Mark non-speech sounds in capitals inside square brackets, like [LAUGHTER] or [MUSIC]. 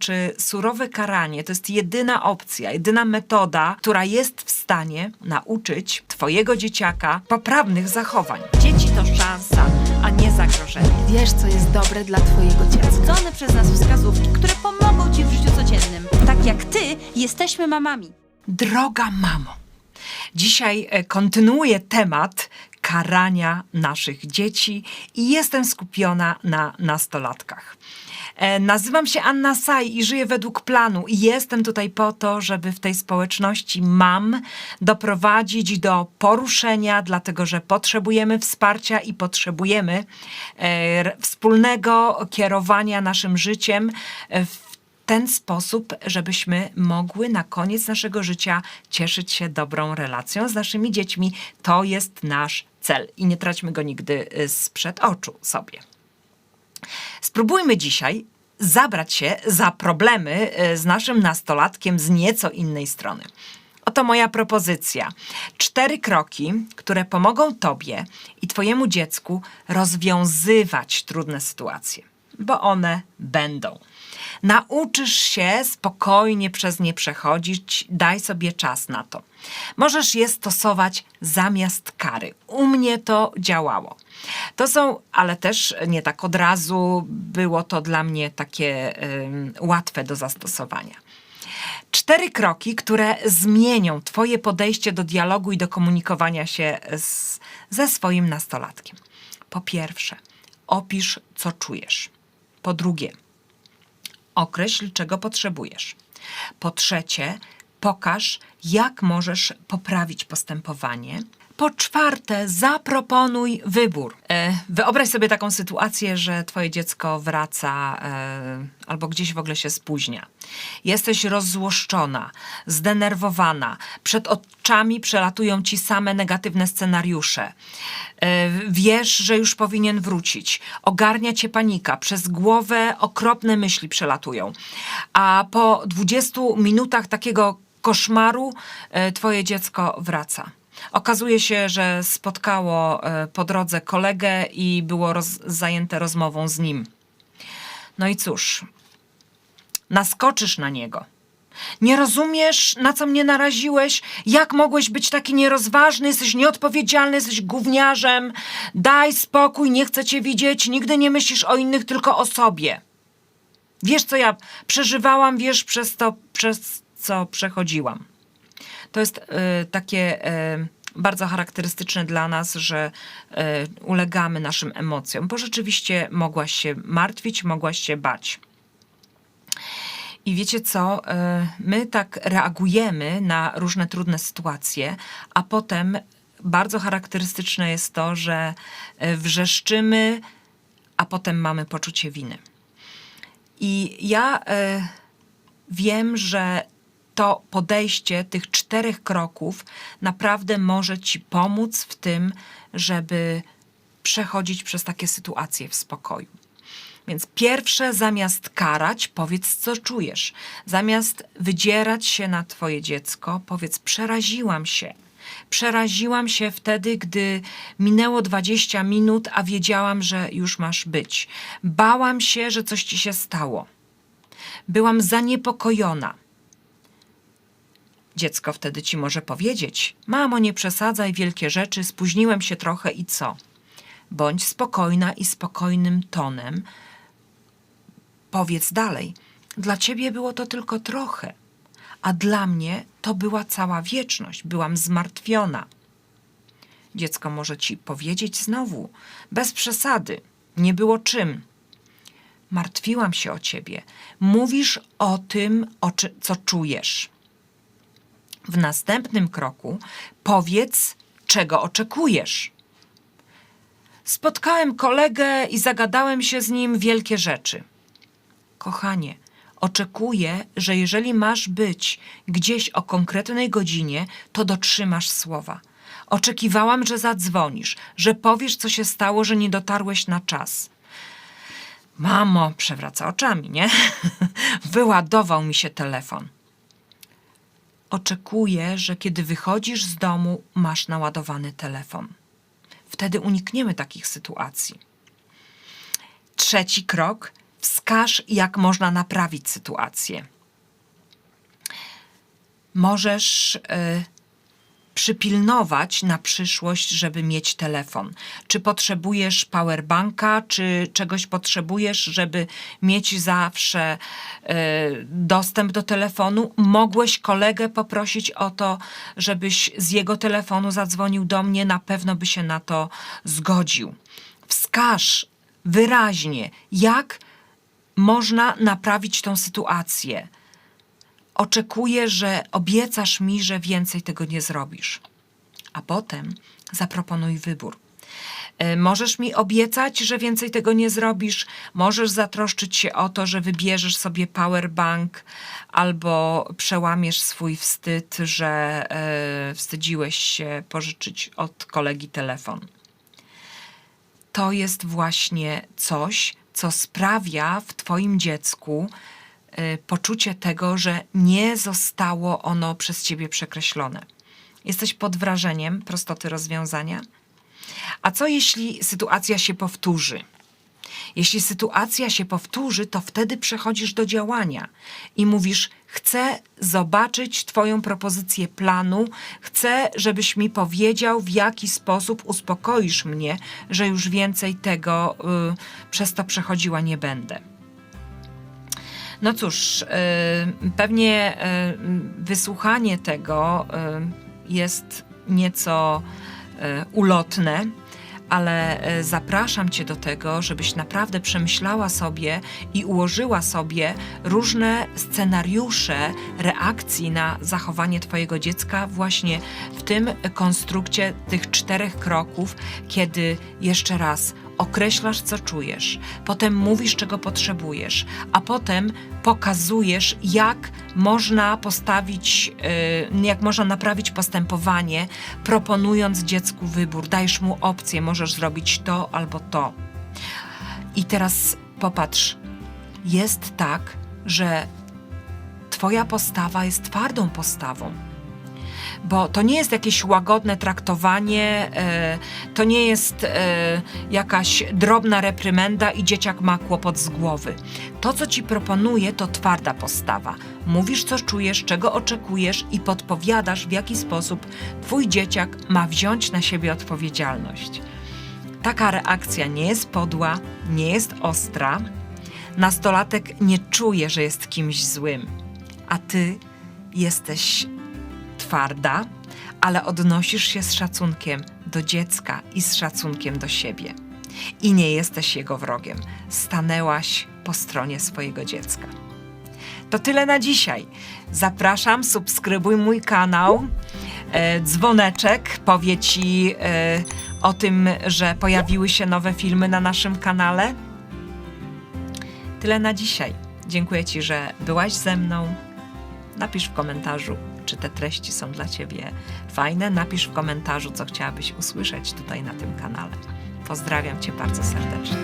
czy surowe karanie to jest jedyna opcja, jedyna metoda, która jest w stanie nauczyć Twojego dzieciaka poprawnych zachowań. Dzieci to szansa, a nie zagrożenie. Wiesz, co jest dobre dla twojego dziecka. Sprawdzone przez nas wskazówki, które pomogą Ci w życiu codziennym. Tak jak Ty, jesteśmy mamami. Droga mamo, dzisiaj e, kontynuuję temat karania naszych dzieci i jestem skupiona na nastolatkach. E, Nazywam się Anna Saj i żyję według planu i jestem tutaj po to, żeby w tej społeczności mam doprowadzić do poruszenia, dlatego że potrzebujemy wsparcia i potrzebujemy e, wspólnego kierowania naszym życiem e, w ten sposób, żebyśmy mogły na koniec naszego życia cieszyć się dobrą relacją z naszymi dziećmi. To jest nasz cel i nie traćmy go nigdy y, sprzed oczu sobie. Spróbujmy dzisiaj zabrać się za problemy y, z naszym nastolatkiem z nieco innej strony. Oto moja propozycja. Cztery kroki, które pomogą Tobie i Twojemu dziecku rozwiązywać trudne sytuacje, bo one będą. Nauczysz się spokojnie przez nie przechodzić, daj sobie czas na to. Możesz je stosować zamiast kary. U mnie to działało. To są, ale też nie tak od razu było to dla mnie takie łatwe do zastosowania. Cztery kroki, które zmienią Twoje podejście do dialogu i do komunikowania się z, ze swoim nastolatkiem. Po pierwsze, opisz, co czujesz. Po drugie, określ, czego potrzebujesz. Po trzecie, pokaż, jak możesz poprawić postępowanie. Po czwarte, zaproponuj wybór. E, wyobraź sobie taką sytuację, że twoje dziecko wraca e, albo gdzieś w ogóle się spóźnia. Jesteś rozzłoszczona, zdenerwowana, przed oczami przelatują ci same negatywne scenariusze. E, wiesz, że już powinien wrócić. Ogarnia cię panika, przez głowę okropne myśli przelatują. A po 20 minutach takiego koszmaru twoje dziecko wraca. Okazuje się, że spotkało e, po drodze kolegę i było roz, zajęte rozmową z nim. No i cóż, naskoczysz na niego. Nie rozumiesz, na co mnie naraziłeś? Jak mogłeś być taki nierozważny? Jesteś nieodpowiedzialny, jesteś gówniarzem. Daj spokój, nie chcę cię widzieć. Nigdy nie myślisz o innych, tylko o sobie. Wiesz, co ja przeżywałam, wiesz, przez to, przez co przechodziłam. To jest y, takie y, bardzo charakterystyczne dla nas, że y, ulegamy naszym emocjom, bo rzeczywiście mogłaś się martwić, mogłaś się bać. I wiecie co? My tak reagujemy na różne trudne sytuacje, a potem bardzo charakterystyczne jest to, że wrzeszczymy, a potem mamy poczucie winy. I ja wiem, że to podejście tych czterech kroków naprawdę może ci pomóc w tym, żeby przechodzić przez takie sytuacje w spokoju. Więc pierwsze, zamiast karać, powiedz, co czujesz. Zamiast wydzierać się na twoje dziecko, powiedz, przeraziłam się. Przeraziłam się wtedy, gdy minęło 20 minut, a wiedziałam, że już masz być. Bałam się, że coś ci się stało. Byłam zaniepokojona. Dziecko wtedy ci może powiedzieć: Mamo, nie przesadzaj wielkie rzeczy, spóźniłem się trochę i co? Bądź spokojna i spokojnym tonem. Powiedz dalej: Dla ciebie było to tylko trochę, a dla mnie to była cała wieczność. Byłam zmartwiona. Dziecko może ci powiedzieć znowu, bez przesady, nie było czym. Martwiłam się o ciebie. Mówisz o tym, o co czujesz. W następnym kroku powiedz, czego oczekujesz. Spotkałem kolegę i zagadałem się z nim wielkie rzeczy. Kochanie, oczekuję, że jeżeli masz być gdzieś o konkretnej godzinie, to dotrzymasz słowa. Oczekiwałam, że zadzwonisz, że powiesz, co się stało, że nie dotarłeś na czas. Mamo, przewraca oczami, nie? [LAUGHS] Wyładował mi się telefon. Oczekuję, że kiedy wychodzisz z domu, masz naładowany telefon. Wtedy unikniemy takich sytuacji. Trzeci krok. Wskaż, jak można naprawić sytuację. Możesz y, przypilnować na przyszłość, żeby mieć telefon. Czy potrzebujesz powerbanka, czy czegoś potrzebujesz, żeby mieć zawsze y, dostęp do telefonu? Mogłeś kolegę poprosić o to, żebyś z jego telefonu zadzwonił do mnie, na pewno by się na to zgodził. Wskaż wyraźnie, jak można naprawić tą sytuację oczekuję, że obiecasz mi, że więcej tego nie zrobisz. A potem zaproponuj wybór. E, Możesz mi obiecać, że więcej tego nie zrobisz, możesz zatroszczyć się o to, że wybierzesz sobie powerbank albo przełamiesz swój wstyd, że e, wstydziłeś się pożyczyć od kolegi telefon. To jest właśnie coś, co sprawia w Twoim dziecku poczucie tego, że nie zostało ono przez Ciebie przekreślone. Jesteś pod wrażeniem prostoty rozwiązania? A co jeśli sytuacja się powtórzy? Jeśli sytuacja się powtórzy, to wtedy przechodzisz do działania i mówisz: Chcę zobaczyć Twoją propozycję planu, chcę, żebyś mi powiedział, w jaki sposób uspokoisz mnie, że już więcej tego y, przez to przechodziła nie będę. No cóż, y, pewnie y, wysłuchanie tego y, jest nieco ulotne, ale zapraszam Cię do tego, żebyś naprawdę przemyślała sobie i ułożyła sobie różne scenariusze reakcji na zachowanie Twojego dziecka, właśnie w tym konstrukcie tych czterech kroków, kiedy jeszcze raz określasz, co czujesz, potem mówisz, czego potrzebujesz, a potem pokazujesz, jak można postawić, y, jak można naprawić postępowanie, proponując dziecku wybór. Dajesz mu opcję, możesz zrobić to albo to. I teraz popatrz, jest tak, że Twoja postawa jest twardą postawą bo to nie jest jakieś łagodne traktowanie, e, to nie jest e, jakaś drobna reprymenda i dzieciak ma kłopot z głowy. To, co ci proponuję, to twarda postawa. Mówisz, co czujesz, czego oczekujesz i podpowiadasz, w jaki sposób twój dzieciak ma wziąć na siebie odpowiedzialność. Taka reakcja nie jest podła, nie jest ostra. Nastolatek nie czuje, że jest kimś złym, a ty jesteś twarda, ale odnosisz się z szacunkiem do dziecka i z szacunkiem do siebie. I nie jesteś jego wrogiem. Stanęłaś po stronie swojego dziecka. To tyle na dzisiaj. Zapraszam, subskrybuj mój kanał. E, dzwoneczek powie ci e, o tym, że pojawiły się nowe filmy na naszym kanale. Tyle na dzisiaj. Dziękuję Ci, że byłaś ze mną. Napisz w komentarzu, czy te treści są dla Ciebie fajne. Napisz w komentarzu, co chciałabyś usłyszeć tutaj na tym kanale. Pozdrawiam Cię bardzo serdecznie.